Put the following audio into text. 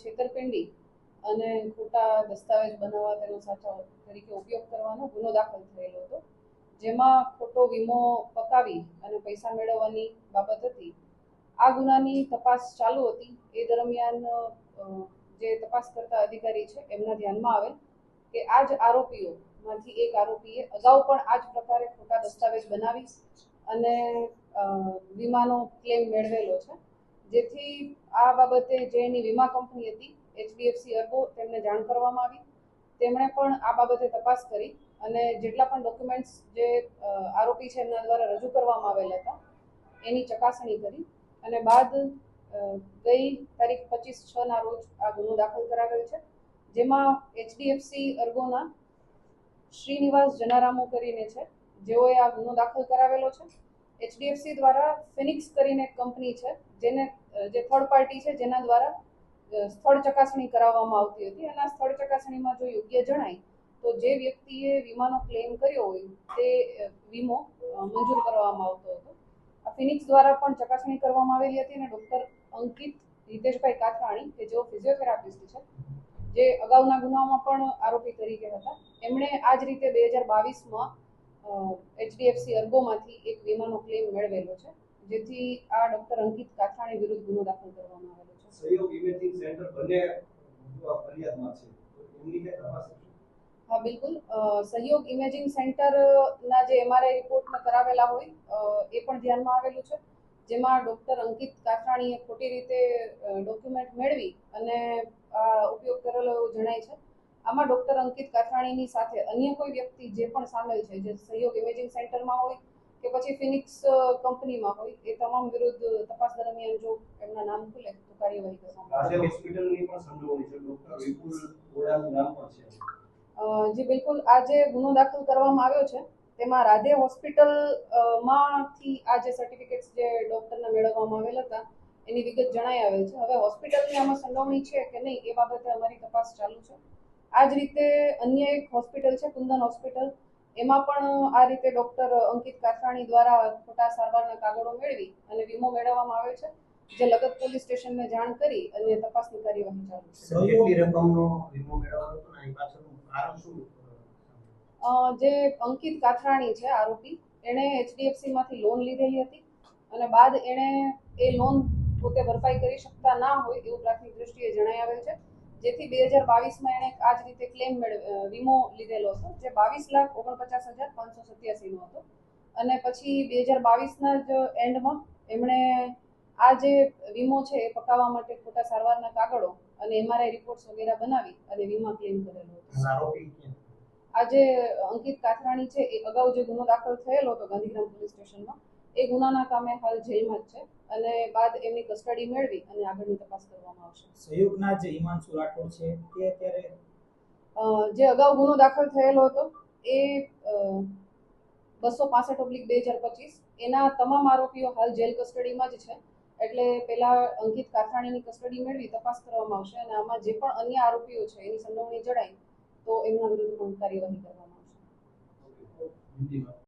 છેતરપિંડી અને ખોટા દસ્તાવેજ બનાવવા તેનો સાચા તરીકે ઉપયોગ કરવાનો ગુનો દાખલ થયેલો હતો. જેમાં ખોટો વીમો પકાવી અને પૈસા મેળવવાની બાબત હતી. આ ગુનાની તપાસ ચાલુ હતી. એ દરમિયાન જે તપાસ કરતા અધિકારી છે, એમના ધ્યાનમાં આવેલ કે આ જ આરોપીઓમાંથી એક આરોપીએ અગાઉ પણ આ જ પ્રકારે ખોટા દસ્તાવેજ બનાવી અને વીમાનો ક્લેમ મેળવેલો છે. જેથી આ બાબતે જે એની વીમા કંપની હતી, એચડીએફસી અર્બો, તેમને જાણ કરવામાં આવી. તેમણે પણ આ બાબતે તપાસ કરી અને જેટલા પણ ડોક્યુમેન્ટ્સ જે આરોપી છે એમના દ્વારા રજૂ કરવામાં આવેલા હતા, એની ચકાસણી કરી અને બાદ ગઈ તારીખ પચીસ છ ના રોજ આ ગુનો દાખલ કરાવેલ છે, જેમાં એચડીએફસી અર્ગોના શ્રીનિવાસ જનારામો કરીને છે, જેઓએ આ ગુનો દાખલ કરાવેલો છે. એચડીએફસી દ્વારા ફિનિક્સ કરીને કંપની છે, જેને, જે થર્ડ પાર્ટી છે, જેના દ્વારા સ્થળ ચકાસણી કરાવવામાં આવતી હતી. અને આ સ્થળ ચકાસણીમાં જો યોગ્ય જણાય, તો જે વ્યક્તિએ વીમાનો ક્લેમ કર્યો હોય, તે વીમો મંજૂર કરવામાં આવતો હતો. આ ફિનિક્સ દ્વારા પણ ચકાસણી કરવામાં આવેલી હતી અને ડૉક્ટર અંકિત હિતેશભાઈ કાથરાણી કે જેઓ ફિઝિયોથેરાપિસ્ટ છે, જે અગાઉના ગુનામાં પણ આરોપી તરીકે હતા, એમણે આ જ રીતે બે હજાર બાવીસમાં એચડીએફસી અર્ગોમાંથી એક વીમાનો ક્લેમ મેળવેલો છે જેથી આ ડોક્ટર અંકિત કાથરાણી વિરુદ્ધ ગુનો દાખલ કરવામાં આવેલો છે. સહયોગ ઇમેજિંગ સેન્ટર બંને ફરિયાદમાં છે એમની કે તપાસ હા બિલકુલ. સહયોગ ઇમેજિંગ સેન્ટરના જે એમઆરઆઈ રિપોર્ટમાં કરાવેલા હોય એ પણ ધ્યાનમાં આવેલું છે. જેમાં ડૉક્ટર અંકિત કાથરાણીએ ખોટી રીતે ડોક્યુમેન્ટ મેળવી અને આ ઉપયોગ કરેલો એવું જણાય છે. આમાં ડૉક્ટર અંકિત કાઠાણીની સાથે અન્ય કોઈ વ્યક્તિ જે પણ સામેલ છે જે સહયોગ ઇમેજિંગ સેન્ટરમાં હોય કે પછી ફિનિક્સ કંપનીમાં હોય એ તમામ વિરુદ્ધ તપાસ દરમિયાન જો એમના નામ ખુલે તો કાર્યવાહી કરવામાં. હોસ્પિટલની પણ સંડોવણી છે. ડોક્ટર વિપુલ ગોડાનું નામ પણ છે. જી બિલકુલ આજે ગુનો દાખલ કરવામાં આવ્યો છે તેમાં રાધે હોસ્પિટલમાંથી આ જે સર્ટિફિકેટ્સ જે ડોક્ટરના મેળવવામાં આવેલ હતા એની વિગત જણાઈ આવેલ છે. હવે હોસ્પિટલની આમાં સંડોવણી છે કે નહીં એ બાબતે અમારી તપાસ ચાલુ છે. આ જ રીતે અન્ય એક હોસ્પિટલ છે કુંદન હોસ્પિટલ. એમાં પણ આ રીતે ડૉક્ટર અંકિત કાથરાણી દ્વારા ખોટા સારવારના કાગળો મેળવી અને વીમો મેળવવામાં આવ્યો છે જે લગત પોલીસ સ્ટેશનને જાણ કરી અને તપાસની કાર્યવાહી ચાલુ છે. કેટલી રકમનો વીમો મેળવવાનો હતો ને? પાછળનું કારણ શું જે અંકિત કાથરાણી છે આરોપી એણે HDFC માંથી લોન લીધેલી હતી અને બાદ એણે એ લોન પોતે ભરપાઈ કરી શકતા ના હોય એવું પ્રાથમિક દ્રષ્ટિએ જણાઈ આવેલ છે. જેથી બે હજાર બાવીસમાં એણે આ જ રીતે ક્લેમ વીમો લીધેલો હતો જે બાવીસ લાખ ઓગણપચાસ હજાર પાંચસો સત્યાસીનો હતો અને પછી બે હજાર બાવીસના જ એન્ડમાં એમણે આ જે વીમો છે એ પકાવવા માટે ખોટા સારવારના કાગળો અને એમઆરઆઈ રિપોર્ટ્સ વગેરે બનાવી અને વીમા ક્લેમ કરેલો હતો? આજે અંકિત કાથરાણી છે એ અગાઉ જે ગુનો દાખલ થયેલો હતો ગાંધીગ્રામ પોલીસ સ્ટેશનમાં એ ગુનાના કામે હાલ જેલમાં જ છે અને બાદ એમની કસ્ટડી મેળવી અને આગળની તપાસ કરવામાં આવશે. સહયોગના જે હિમાંશુ રાઠોડ છે તે અત્યારે જે અગાઉ ગુનો દાખલ થયેલો હતો એ બસો પાસઠ ઓબ્લિક બે હજાર પચીસ એના તમામ આરોપીઓ હાલ જેલ કસ્ટડીમાં જ છે. એટલે પેલા અંકિત કાથરાણીની કસ્ટડી મેળવી તપાસ કરવામાં આવશે અને આમાં જે પણ અન્ય આરોપીઓ છે એની સંડોવણી જણાય તો એમના વિરુદ્ધ પણ કાર્યવાહી કરવામાં આવશે.